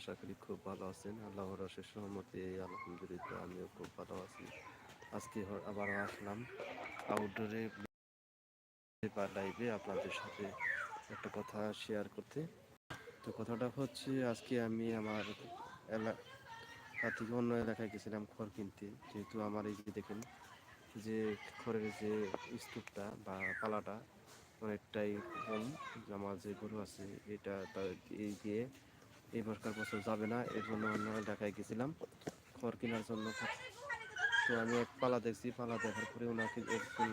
আশা করি খুব ভালো আছেন। আল্লাহর অশেষ রহমতে আলহামদুলিল্লাহ আমিও খুব ভালো আছি। আজকে আবারও আসলাম আউটডোরে বা লাইভে আপনাদের সাথে একটা কথা শেয়ার করতে। তো কথাটা হচ্ছে, আজকে আমি আমার এলাকা থেকে অন্য এলাকায় গেছিলাম খড় কিনতে। যেহেতু আমার এই যে দেখেন, যে খড়ের যে স্তূপটা বা পালাটা, অনেকটাই কম। আমার যে গরু আছে, এটা এই দিয়ে এই বছর যাবে না, এর জন্য অন্য এলাকায় গেছিলাম, খড় কেনার জন্য। তো আমি এক পালা দেখছি, পালা দেখার পরে ওনাকে একজন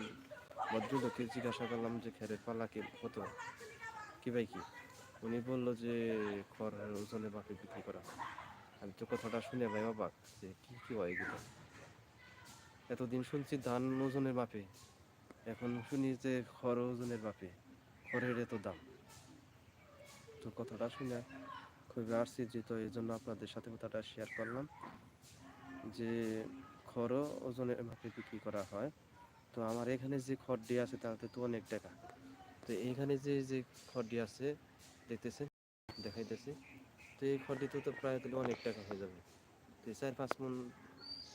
ভদ্রলোককে জিজ্ঞাসা করলাম যে খেরের পালা কে, কত? কি ভাই কি? উনি বলল যে খড় ওজনে বাপে বিক্রি করা হয়। আমি তো কথাটা শুনে ভাই অবাক যে কি কি হয় এগুলো? এতদিন শুনছি ধান ওজনের মাপে এখন শুনি যে খড় ওজনের মাপে খড়ের এত দাম। তো কথাটা শুনে খুবই তো এই জন্য আপনাদের সাথে কথাটা শেয়ার করলাম যে খড় ওজনের মাপে বিক্রি করা হয়। তো আমার এখানে যে খড়টি আছে তাতে তো অনেক টাকা। তো এইখানে যে যে খড়টি আছে, দেখতেছেন? দেখাইতেছি। তো এই খড়টিতে তো প্রায় তাহলে অনেক টাকা হয়ে যাবে। তো চার, পাঁচ মন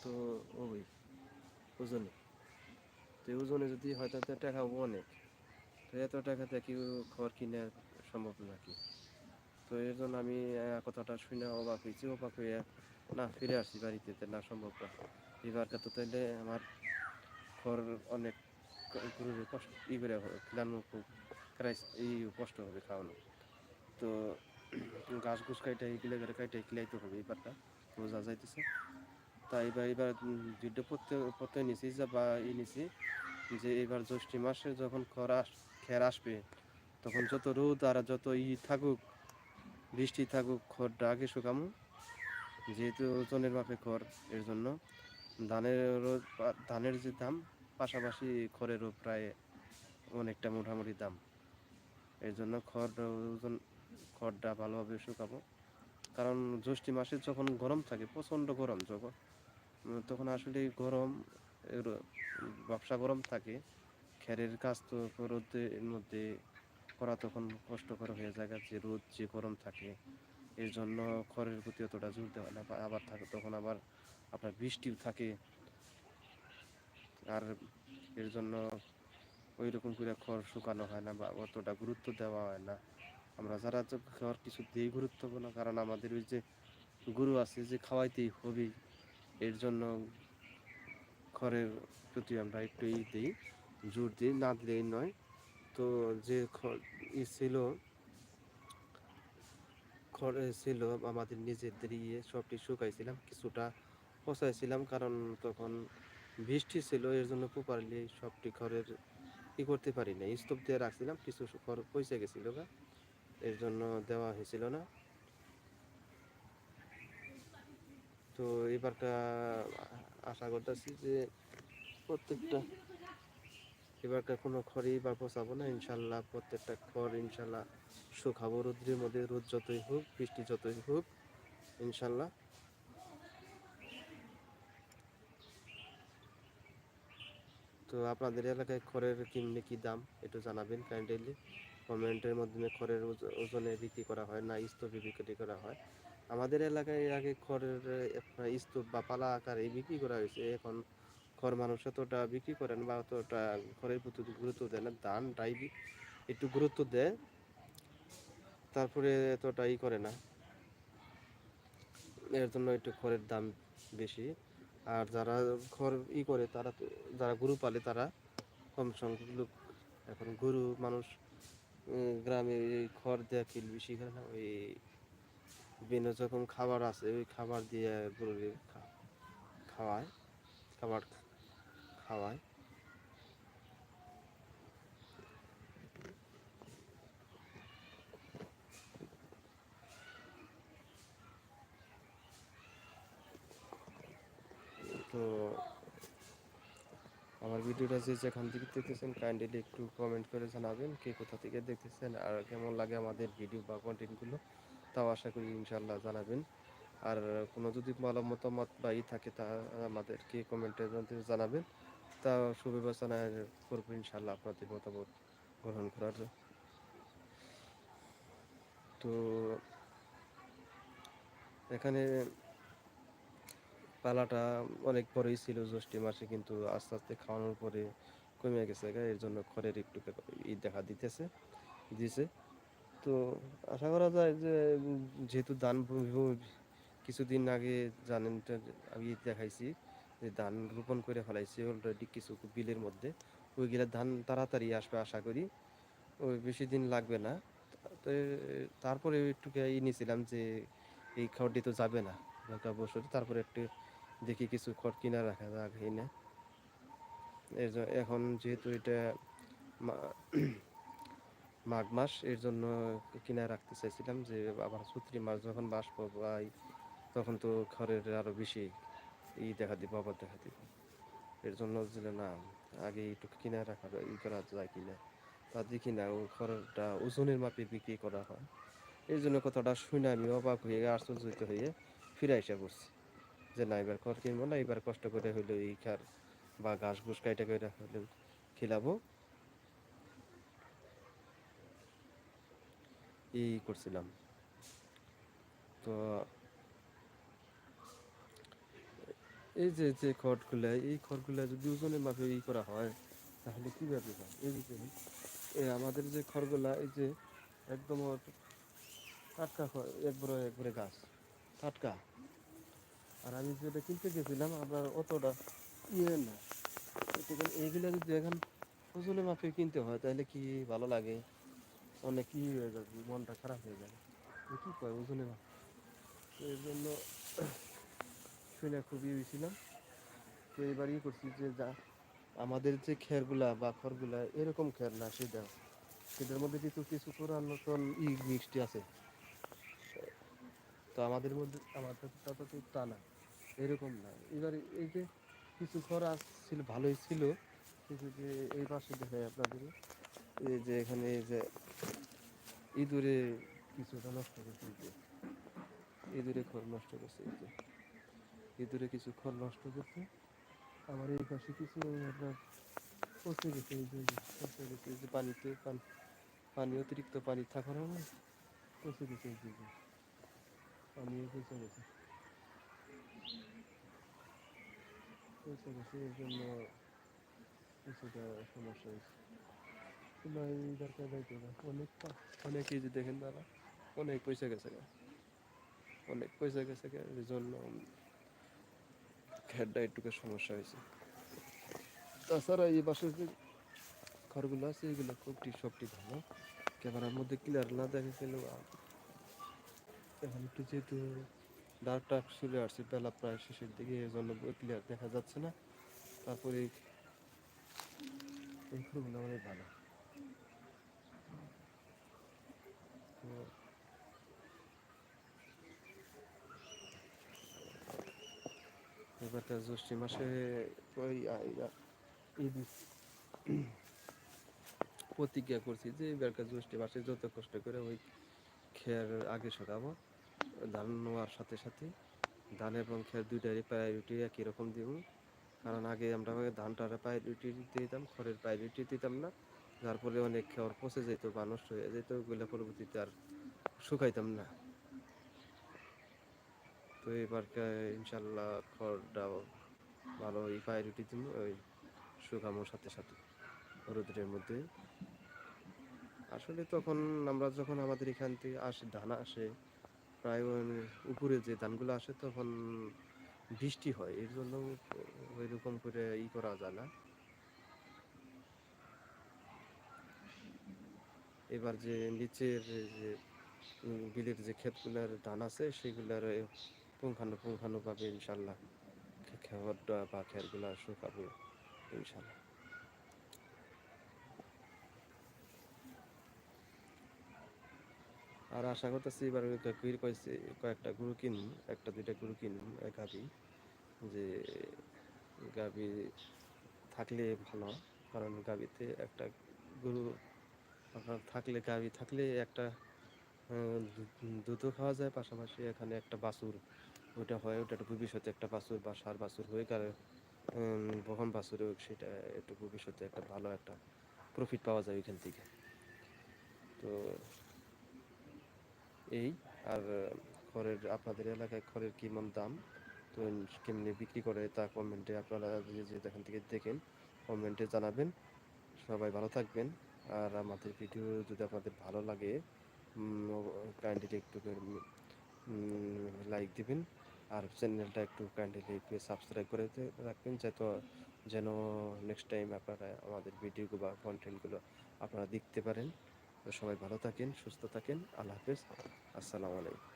তো ওই ওজনে। তো ওজনে যদি হয় তাতে টাকা অনেক। তো এত টাকাতে কেউ খড় কিনে সম্ভব নাকি? তো এর জন্য আমি কথাটা শুনে অবাক হয়েছি, অবাক হয়ে না ফিরে আসছি বাড়িতে না সম্ভব না। এবারটা তো তাইলে আমার খড় অনেক কষ্ট, ই করে খিলানো খুব ক্রাইস এই কষ্ট হবে খাওয়ানো। তো গাছ গুছ কাইটা এইগুলো করে কাইটা খিলাইতে হবে এবারটা বোঝা যাইতেছে। তাই এবার এবার দুটো প্রত্যয় প্রত্যয় নিছি, যা বা ই নিছি, যে এবার জ্যৈষ্ঠী মাসে যখন খরা খের আসবে, তখন যত রোদ আর যত ই থাকুক বৃষ্টি থাকুক খড়টা আগে শুকামো। যেহেতু ওজনের মাপে খড় এর জন্য ধানের ধানের যে দাম, পাশাপাশি খড়েরও প্রায় অনেকটা মোটামুটি দাম। এর জন্য খড় ওজন, খড়টা ভালোভাবে শুকাবো। কারণ জ্যৈষ্ঠ মাসে যখন গরম থাকে, প্রচণ্ড গরম যখন, তখন আসলে গরম ব্যবসা গরম থাকে। খেরের কাজ তো রোদের মধ্যে করা তখন কষ্টকর হয়ে যায় যে রোদ, যে গরম থাকে, এর জন্য খড়ের প্রতি অতটা দেওয়া হয় না আবার থাকে, তখন আবার আপনার বৃষ্টিও থাকে। আর এর জন্য ওই রকম করে খড় শুকানো হয় না, বা অতটা গুরুত্ব দেওয়া হয় না। আমরা যারা তো খড় কিছু দিই গুরুত্বপূর্ণ কারণ আমাদের ওই যে গরু আছে, যে খাওয়াইতেই হবেই। এর জন্য খড়ের প্রতি আমরা একটু ই দিই, জোর দিই, না দিলেই নয়। তো যে ই ছিল ছিল, আমাদের নিজেদের ইয়ে সবটি শুকাইছিলাম, কিছুটা পচাইছিলাম, কারণ তখন বৃষ্টি ছিল, এর জন্য প্রপারলি সবটি খড়ের ই করতে পারি না স্তূপ দিয়ে রাখছিলাম, কিছু খড় পয়সা গেছিল গা, এর জন্য দেওয়া হয়েছিল না। তো এবারটা আশা করতেছি যে প্রত্যেকটা এবারটা কোনো খড়ই বা পচাবো না, ইনশাল্লাহ প্রত্যেকটা খড় ইনশাল্লাহ শুকাবো। রোদ্রের মধ্যে রোদ যতই হোক, বৃষ্টি যতই হোক, ইনশাল্লাহ। তো আপনাদের এলাকায় খড়ের কিনলে কি দাম, একটু জানাবেন কাইন্ডলি। কমেন্টের মাধ্যমে খড়ের ওজ- ওজনে বিক্রি করা হয় না, স্তূপে বিক্রি করা হয়। আমাদের এলাকায় আগে খড়ের স্তূপ বা পালা আকারে বিক্রি করা হয়েছে, এখন খড় মানুষ অতটা বিক্রি করেন বা অতটা খড়ের প্রতি গুরুত্ব দেয় না ধানটাই বি- একটু গুরুত্ব দেয়, তারপরে এতটা ই করে না। এর জন্য একটু খড়ের দাম বেশি। আর যারা খড় ই করে, তারা যারা গরু পালে তারা কম সংখ্যক লোক। এখন গরু মানুষ গ্রামে খড় দেওয়া কিল বেশি করে না, ওই বিভিন্ন রকম খাবার আছে, ওই খাবার দিয়ে গরুকে খাওয়ায়, খাবার খাওয়ায়। তো আমার ভিডিওটা যে যেখান থেকে দেখতেছেন কাইন্ডলি একটু কমেন্ট করে জানাবেন কে কোথা থেকে দেখতেছেন আর কেমন লাগে আমাদের ভিডিও বা কন্টেন্টগুলো তাও আশা করি ইনশাল্লাহ জানাবেন। আর কোনো যদি ভালো মতামত বা ই থাকে তা আমাদেরকে কমেন্টের মধ্যে জানাবেন। তা সুবিবেচনা করব ইনশাল্লাহ আপনাদের মতামত গ্রহণ করার। তো এখানে পালাটা অনেক পরেই ছিল জ্যৈষ্ঠী মাসে, কিন্তু আস্তে আস্তে খাওয়ানোর পরে কমে গেছে এর জন্য খড়ের একটু ই দেখা দিতেছে, দিছে। তো আশা করা যায় যে যেহেতু ভূমি কিছুদিন আগে জানেন আমি দেখাইছি। ধান রোপণ করে ফেলাইছি অলরেডি কিছু বিলের মধ্যে। ওইগুলা ধান তাড়াতাড়ি আসবে আশা করি। ওই বেশি দিন লাগবে না। তো তারপরে একটু ই নিয়েছিলাম যে এই খড়টি তো যাবে না। একটা বছর তারপরে একটু দেখি কিছু খড় কিনা রাখা যাক না। এর এখন যেহেতু এটা মাঘ মাস, এর জন্য কিনা রাখতে চাইছিলাম যে আবার চৈত্রি মাস যখন বাস পাই, তখন তো খড়ের আরও বেশি ই দেখা দিব, আবার দেখা দিব। এর জন্য যে না, আগে একটু কিনা রাখা ই করা যায় কিনা? তা দেখি না, ও খড়টা ওজনের মাপে বিক্রি করা হয়। এই জন্য কথাটা শুনে আমি অবাক হয়ে, আশ্চর্যিত হয়ে ফিরে এসে পড়ছি। যে না, এবার খড় কিনবো না, এবার কষ্ট করে হইল এই খার বা ঘাস ঘুষ কাইটা করে হইলেও খিলাবো। এই করছিলাম। তো এই যে যে খড়গুলা, এই খড়গুলা যদি ওজনের মাপে ই করা হয়, তাহলে কীভাবে হয়? এই যে এই আমাদের যে খড়গুলা, এই যে একদম টাটকা একবারে একবারে গাছ, টাটকা। আর আমি যেটা কিনতে গেছিলাম, আবার অতটা ইয়ে না। এইগুলা যদি এখন ওজনের মাপে কিনতে হয়, তাহলে কি ভালো লাগে? অনেক ই হয়ে যাবে, মনটা খারাপ হয়ে যাবে। কি কয় ওজনের মাপে? এর জন্য শুনে খুবই হয়েছিলাম তো এবারই করছি যে যা, আমাদের যে খেরগুলা বা খড়গুলা এরকম খের না সেটা সেটার মধ্যে কিন্তু কিছু পুরান নতুন ই মিষ্টি আছে। তো আমাদের মধ্যে, আমাদের তা তো না, এরকম না। এবার এই যে কিছু খরা ছিল ভালোই ছিল, কিন্তু যে এই পাশে দেখায় আপনাদের, এই যে এখানে এই যে ইঁদুরে কিছুটা নষ্ট করছে ইঁদুরে খড় নষ্ট করছে এই যে। ইঁদুরে কিছু নষ্ট করছে। আবার এই পাশে কিছু আপনার পচে গেছে পচে গেছে যে পানিতে পানি পানি, অতিরিক্ত পানি থাকার কারণে পচে গেছে, এই পানিও পচে গেছে। পচে গেছে এর জন্য কিছুটা সমস্যা হয়েছে। অনেক অনেক দেখেন দাদা অনেক পয়সা গেছে। অনেক পয়সা গেছে জন্য খেডটা একটুকু সমস্যা হয়েছে। তাছাড়া এই বাসের যে ঘরগুলো আছে, এগুলো খুবটি সবটি ভালো। ক্যামেরার মধ্যে ক্লিয়ার না দেখা গেলেও আ- এখন একটু যেহেতু ডার্ক টার্ক চলে আসছে, বেলা প্রায় শেষের দিকে এই জন্য ক্লিয়ার দেখা যাচ্ছে না। তারপরে এই ঘরগুলো অনেক ভালো। এবারকার জ্যৈষ্ঠী মাসে ওই ঈদ প্রতিজ্ঞা করছি যে এবারকার জ্যৈষ্ঠী মাসে যত কষ্ট করে ওই খের আগে সরাবো ধান নেওয়ার সাথে সাথে ধান এবং খের দুইটারই প্রায়োরিটি একই রকম দিব কারণ আগে আমরা ধানটার প্রায়োরিটি দিতাম খড়ের প্রায়োরিটি দিতাম না যার ফলে অনেক খড় পচে যেত বা নষ্ট হয়ে যেত ওগুলো পরবর্তীতে আর শুকাইতাম না তো এবার ইনশাল্লাহ খড়টা ভালো ওই প্রায়োরিটি দিব ওই শুকানোর সাথে সাথে রোদের মধ্যে। আসলে তখন আমরা যখন আমাদের এখান থেকে আসে, ধান আসে, প্রায় উপরে যে ধানগুলো আসে তখন বৃষ্টি হয়, এর জন্য ওই রকম করে ই করা যায় না। এবার যে নিচের যে বিলের যে ক্ষেতগুলার ধান আছে সেগুলার পুঙ্খানু পুঙ্খানুভাবে ইনশাল্লাহ। খেয়ারটা বা খেয়ারগুলা শুকাবে ইনশাল্লাহ। আর আশা করতেছি এবার গরু কয়েছে, কয়েকটা গরু কিনুন একটা দুইটা গরু কিনুন গাভি, যে গাভি থাকলে ভালো, কারণ গাভিতে একটা গরু আপনার থাকলে, গাভি থাকলে একটা দুধও খাওয়া যায়, পাশাপাশি এখানে একটা বাছুর ওইটা হয় ওটা একটু ভবিষ্যতে একটা বাছুর বা সার বাছুর হয়ে কার বহন বাছুর হোক সেটা একটু ভবিষ্যতে একটা ভালো একটা প্রফিট পাওয়া যায় ওইখান থেকে। তো এই, আর খড়ের, আপনাদের এলাকায় খড়ের কেমন দাম? তো কেমনি বিক্রি করে তা কমেন্টে আপনারা যে যেখান থেকে দেখেন কমেন্টে জানাবেন। সবাই ভালো থাকবেন। আর আমাদের ভিডিও যদি আপনাদের ভালো লাগে কাইন্ডলি একটু লাইক দিবেন। আর চ্যানেলটা একটু কাইন্ডলি প্লিজ সাবস্ক্রাইব করে রাখবেন, যাতে যেন নেক্সট টাইম আপনারা আমাদের ভিডিওগুলো বা কন্টেন্টগুলো আপনারা দেখতে পারেন। তো সবাই ভালো থাকেন, সুস্থ থাকেন। আল্লাহ হাফেজ। আসসালামু আলাইকুম।